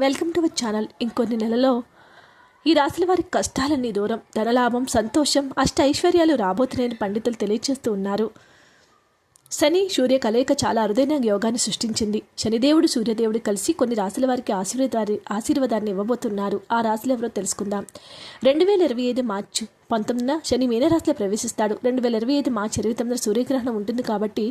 Welcome to our channel. ఇంకొన్ని నెలలో ఈ రాశుల వారి కష్టాలన్నీ దూరం ధనలాభం సంతోషం అష్ట ఐశ్వర్యాలు రాబోతున్నాయని పండితులు తెలియజేస్తూ ఉన్నారు. శని సూర్య కలయిక చాలా అరుదైన యోగాన్ని సృష్టించింది. శనిదేవుడు సూర్యదేవుడు కలిసి కొన్ని రాశుల వారికి ఆశీర్వాదాన్ని ఆశీర్వాదాన్ని ఇవ్వబోతున్నారు. ఆ రాశులు ఎవరో తెలుసుకుందాం. రెండు వేల ఇరవై ఐదు మార్చి పంతొమ్మిదిన శని మీనరాశిలో ప్రవేశిస్తాడు. రెండు వేల ఇరవై ఐదు మార్చి ఇరవై తొమ్మిది సూర్యగ్రహణం ఉంటుంది కాబట్టి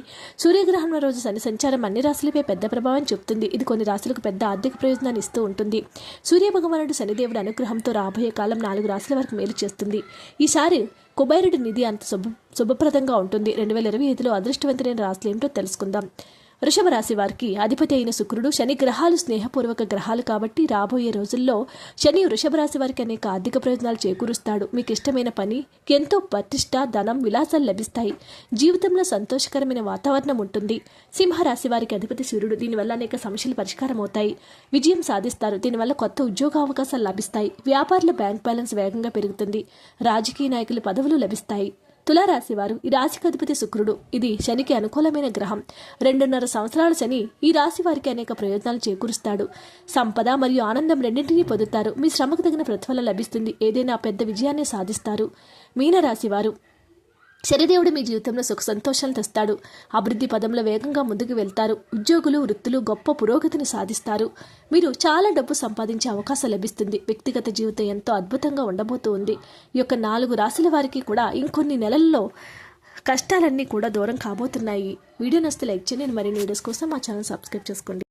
సూర్యగ్రహణం రోజు శని సంచారం అన్ని రాశులపై పెద్ద ప్రభావం చూపుతుంది. ఇది కొన్ని రాశులకు పెద్ద ఆర్థిక ప్రయోజనాన్ని ఇస్తూ ఉంటుంది. సూర్య భగవానుడు శనిదేవుడి అనుగ్రహంతో రాబోయే కాలం నాలుగు రాశుల వరకు మేలు చేస్తుంది. ఈసారి కుబేరుడి నిధి అంత శుభ శుభప్రదంగా ఉంటుంది. రెండు వేల ఇరవై ఐదులో అదృష్టవంతులైన రాశులు ఏమిటో తెలుసుకుందాం. వృషభరాశి వారికి అధిపతి అయిన శుక్రుడు శని గ్రహాలు స్నేహపూర్వక గ్రహాలు కాబట్టి రాబోయే రోజుల్లో శని వృషభరాశి వారికి అనేక ఆర్థిక ప్రయోజనాలు చేకూరుస్తాడు. మీకు ఇష్టమైన పని ఎంతో ప్రతిష్ట ధనం విలాసాలు లభిస్తాయి. జీవితంలో సంతోషకరమైన వాతావరణం ఉంటుంది. సింహరాశి వారికి అధిపతి సూర్యుడు. దీనివల్ల అనేక సమస్యలు పరిష్కారం అవుతాయి. విజయం సాధిస్తారు. దీనివల్ల కొత్త ఉద్యోగ అవకాశాలు లభిస్తాయి. వ్యాపారుల బ్యాంక్ బ్యాలెన్స్ వేగంగా పెరుగుతుంది. రాజకీయ నాయకుల పదవులు లభిస్తాయి. తులారాశి వారు ఈ రాశికి అధిపతి శుక్రుడు. ఇది శనికి అనుకూలమైన గ్రహం. రెండున్నర సంవత్సరాల శని ఈ రాశి వారికి అనేక ప్రయోజనాలు చేకూరుస్తాడు. సంపద మరియు ఆనందం రెండింటినీ పొందుతారు. మీ శ్రమకు తగిన ప్రతిఫలం లభిస్తుంది. ఏదైనా పెద్ద విజయాన్ని సాధిస్తారు. మీనరాశి వారు శనిదేవుడు మీ జీవితంలో సుఖ సంతోషాలు తెస్తాడు. అభివృద్ధి పదంలో వేగంగా ముందుకు వెళ్తారు. ఉద్యోగులు వృత్తులు గొప్ప పురోగతిని సాధిస్తారు. మీరు చాలా డబ్బు సంపాదించే అవకాశం లభిస్తుంది. వ్యక్తిగత జీవితం ఎంతో అద్భుతంగా ఉండబోతూ ఉంది ఈ యొక్క నాలుగు రాశుల వారికి కూడా ఇంకొన్ని నెలల్లో కష్టాలన్నీ కూడా దూరం కాబోతున్నాయి. వీడియో నస్తే లైక్ చేయండి. మరిన్ని వీడియోస్ కోసం మా ఛానల్ సబ్స్క్రైబ్ చేసుకోండి.